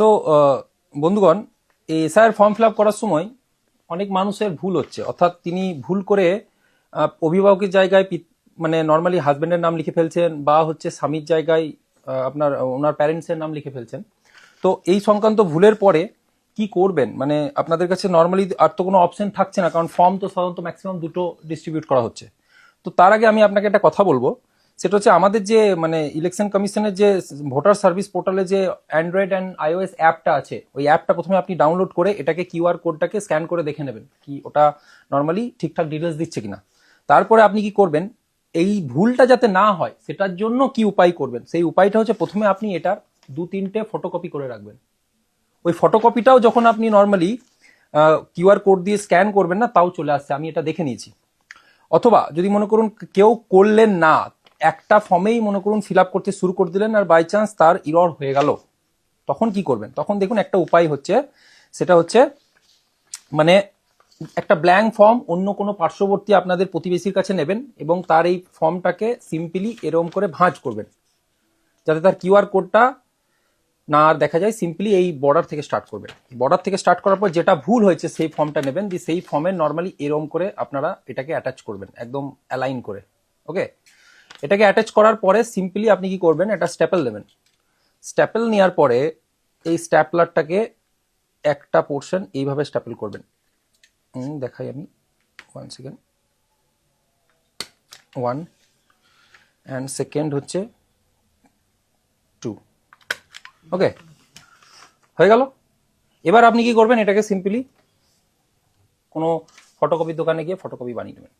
So বন্ধুগণ, এই এসআইয়ের ফর্ম ফিল করার সময় অনেক মানুষের ভুল হচ্ছে। অর্থাৎ তিনি ভুল করে অভিভাবকের জায়গায় মানে নর্মালি হাজব্যান্ডের নাম লিখে ফেলছেন বা হচ্ছে স্বামীর জায়গায় আপনার, ওনার প্যারেন্টসের নাম লিখে ফেলছেন। তো এই সংক্রান্ত ভুলের পরে কি করবেন? মানে আপনাদের কাছে নর্মালি আর তো কোনো অপশন থাকছে না, কারণ ফর্ম তো সাধারণত ম্যাক্সিমাম দুটো ডিস্ট্রিবিউট করা হচ্ছে। তো তার আগে আমি আপনাকে একটা কথা বলব। সেটা হচ্ছে আমাদের যে মানে ইলেকশন কমিশনের যে ভোটার সার্ভিস পোর্টালে যে অ্যান্ড্রয়েড অ্যান্ড আইওএস অ্যাপটা আছে, ওই অ্যাপটা প্রথমে আপনি ডাউনলোড করে এটাকে কিউআর কোডটাকে স্ক্যান করে দেখে নেবেন কি ওটা নর্মালি ঠিকঠাক ডিটেলস দিচ্ছে কিনা। তারপরে আপনি কি করবেন, এই ভুলটা যাতে না হয়, সেটার জন্য কি উপায় করবেন? সেই উপায়টা হচ্ছে প্রথমে আপনি এটার দু তিনটে ফটোকপি করে রাখবেন। ওই ফটোকপিটাও যখন আপনি নর্মালি কিউআর কোড দিয়ে স্ক্যান করবেন না, তাও চলে আসছে, আমি এটা দেখে নিয়েছি। অথবা যদি মনে করুন কেউ করলেন না একটা ফর্মেই মনে করুন ফিল করতে শুরু করে দিলেন আর বাই চান্স তার ইরর হয়ে গেল। তখন কি করবেন? তখন দেখুন একটা উপায় হচ্ছে, সেটা হচ্ছে মানে একটা ব্ল্যাঙ্ক ফর্ম অন্য কোনো পার্শ্ববর্তী আপনাদের প্রতিবেশীর কাছে নেবেন এবং তার এই ফর্মটাকে সিম্পলি এরকম করে ভাঁজ করবেন। যাতে তার কিউআর কোডটা না আর দেখা যায় সিম্পলি এই বর্ডার থেকে স্টার্ট করবেন। বর্ডার থেকে স্টার্ট করার পর যেটা ভুল হয়েছে, সেই ফর্মটা নেবেন দিয়ে সেই ফর্মে নর্মালি এরম করে আপনারা এটাকে অ্যাটাচ করবেন, একদম অ্যালাইন করে। ওকে এটাকে অ্যাটাচ করার পরে সিম্পলি আপনি কি করবেন, একটা স্ট্যাপেল দেবেন। স্ট্যাপেল নেওয়ার পরে এই স্ট্যাপলারটাকে একটা পোর্শন এইভাবে স্ট্যাপেল করবেন। দেখাই আমি। One second one and second হচ্ছে টু ওকে হয়ে গেল? এবার আপনি কি করবেন, এটাকে সিম্পলি কোনো ফটোকপির দোকানে গিয়ে ফটোকপি বানিয়ে নেবেন।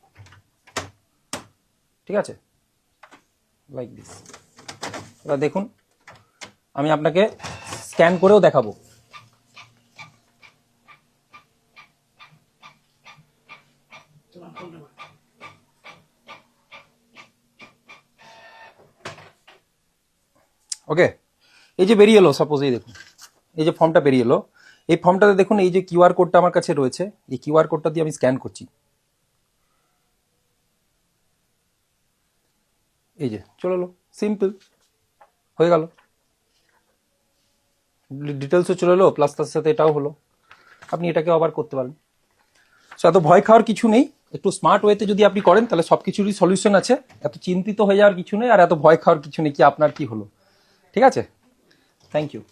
ঠিক আছে? লাইক দিস এবার দেখুন, আমি আপনাকে স্ক্যান করেও দেখাবো। ওকে এই যে বেরিয়ে এলো সাপোজ এই দেখুন, এই যে ফর্মটা বেরিয়ে এলো, এই ফর্মটাতে দেখুন এই যে কিউআর কোডটা আমার কাছে রয়েছে, এই কিউআর কোডটা দিয়ে আমি স্ক্যান করছি। এই যে, চলে এলো সিম্পল হয়ে গেল। ডিটেলসও চলে এলো প্লাস তার সাথে এটাও হলো। আপনি এটাকে আবার করতে পারেন। সো এত ভয় খাওয়ার কিছু নেই। একটু স্মার্ট ওয়েতে যদি আপনি করেন, তাহলে সব কিছুরই সলিউশন আছে। এত চিন্তিত হয়ে যাওয়ার কিছু নেই, আর এত ভয় খাওয়ার কিছু নেই কি আপনার কি হলো। ঠিক আছে? Thank you